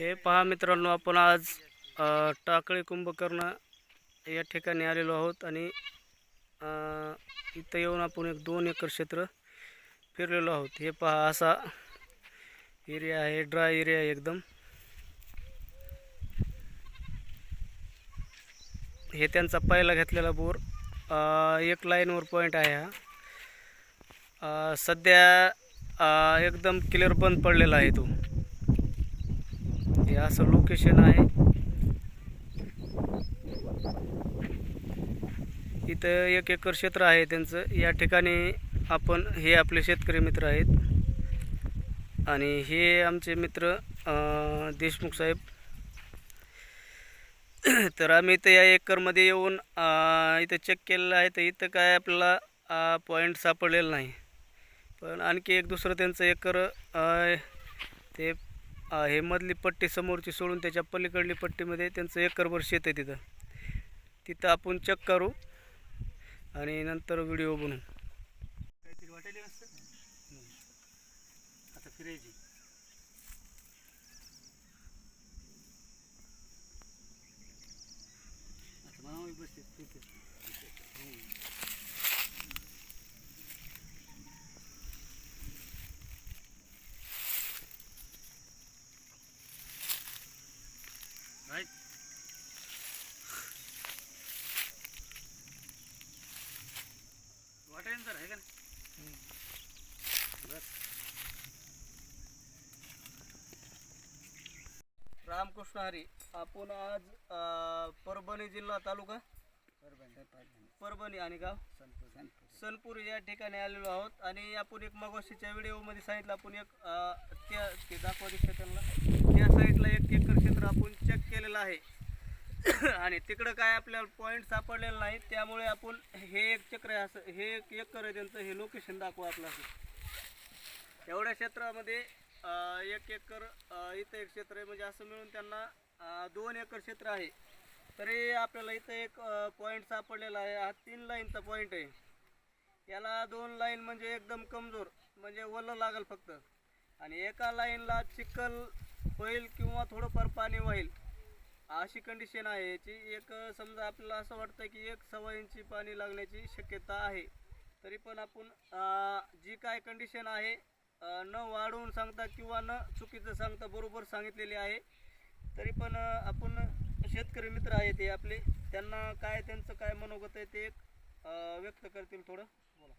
हे पहा मित्रांनो आपण आज टाकळी कुंभकर्ण या ठिकाणी आलेलो आहोत आणि इथं येऊन आपण एक दोन एकर क्षेत्र फिरलेलो आहोत. हे पहा असा एरिया आहे ड्राय एरिया एकदम. हे त्यांचा पहिला घेतलेला बोर एक लाईनवर पॉईंट आहे हा. सध्या एकदम क्लिअर बंद पडलेला आहे तो. हे असं लोकेशन आहे. इथं एक एकर क्षेत्र आहे त्यांचं. या ठिकाणी आपण हे आपले शेतकरी मित्र आहेत. आणि हे आमचे मित्र देशमुख साहेब. तर आम्ही इथं या एकरमध्ये येऊन इथं चेक केलेलं आहे. तर इथं काय आपल्याला पॉईंट सापडलेलं नाही. पण आणखी एक दुसरं त्यांचं एकर ते हे मधली पट्टी समोरची सोडून त्याच्या पलीकडली पट्टीमध्ये त्यांचं एकरभर शेत आहे तिथं. तिथं आपण चेक करू आणि नंतर व्हिडिओ बनवू. काहीतरी वाटेल आता फिरायची. आता बसते तिथे राईट वाटेल तर आहे का नाही बस रामकृष्ण हरी. आपण आज परभणी जिल्हा तालुका? परभणी आणि गाव? सनपूर या ठिकाणी आलेलो आहोत. आणि आपण एक मगाशीच्या व्हिडिओमध्ये सांगितलं आपण एक त्या ते दाखवा दिसतं त्यांना. त्या साईडला एक एकर क्षेत्र आपण चेक केलेलं आहे. आणि तिकडं काय आपल्याला पॉईंट सापडलेला नाही. त्यामुळे आपण हे एक चक्र आहे असं हे एक एकर आहे त्यांचं हे लोकेशन दाखवा आपलं असं. एवढ्या क्षेत्रामध्ये एक एकर इथं एक क्षेत्र आहे. म्हणजे असं मिळून त्यांना दोन एकर क्षेत्र आहे. तरी आपल्याला इथं एक पॉईंट सापडलेला आहे. हा तीन लाईनचा पॉईंट आहे. याला दोन लाईन म्हणजे एकदम कमजोर म्हणजे वल्ल लागल फक्त. आणि एका लाईनला चिखल होईल किंवा थोडंफार पाणी वाईल अशी कंडिशन आहे. याची एक समजा आपल्याला असं वाटतं की एक सव्वा इंची पाणी लागण्याची शक्यता आहे. तरी पण आपण जी काय कंडिशन आहे न वाढवून सांगता किंवा न चुकीचं सांगता बरोबर सांगितलेली आहे. तरी पण आपण शेतकरी मित्र आहेत ते आपले त्यांना काय त्यांचं काय मनोगत आहे ते एक व्यक्त करतील थोडं. बोला.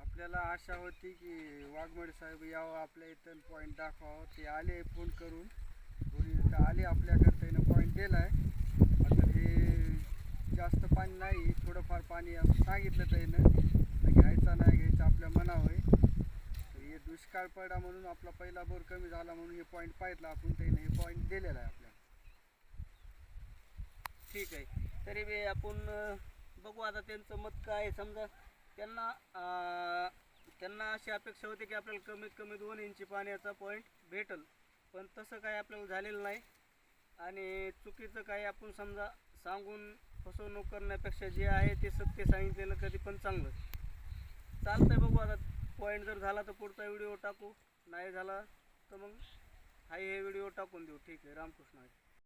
आपल्याला आशा होती की वाघमोडे साहेब यावं आपल्या इथं पॉईंट दाखवावं. ते आले फोन करून. कोणी आले आपल्याकडे त्यानं पॉईंट दिला आहे आता हे जास्त पाणी नाही थोडंफार पाणी सांगितलं त्यानं. घ्यायचा नाही घ्यायचा आपल्या मनावर. आहे दुष्काळ पडा म्हणून आपला पहिला बोर कमी झाला म्हणून हे पॉईंट पाहितला आपण त्याने हे पॉईंट दिलेला आहे आपल्याला ठीक आहे. तरी बी आपण बघू आता त्यांचं मत काय समजा त्यांना त्यांना अशी अपेक्षा होती की आपल्याला कमीत कमी दोन इंची पाण्याचा पॉईंट भेटल. पण तसं काय आपल्याला झालेलं नाही. आणि चुकीचं काही आपण समजा सांगून फसवणूक करण्यापेक्षा जे आहे ते सत्य सांगितलेलं कधी पण चांगलं. चालतंय बघू आता. पॉईंट जर झाला तर पुढचा व्हिडिओ टाकू. नाही झाला तर मग हाय हे व्हिडिओ टाकून देऊ. ठीक आहे. रामकृष्ण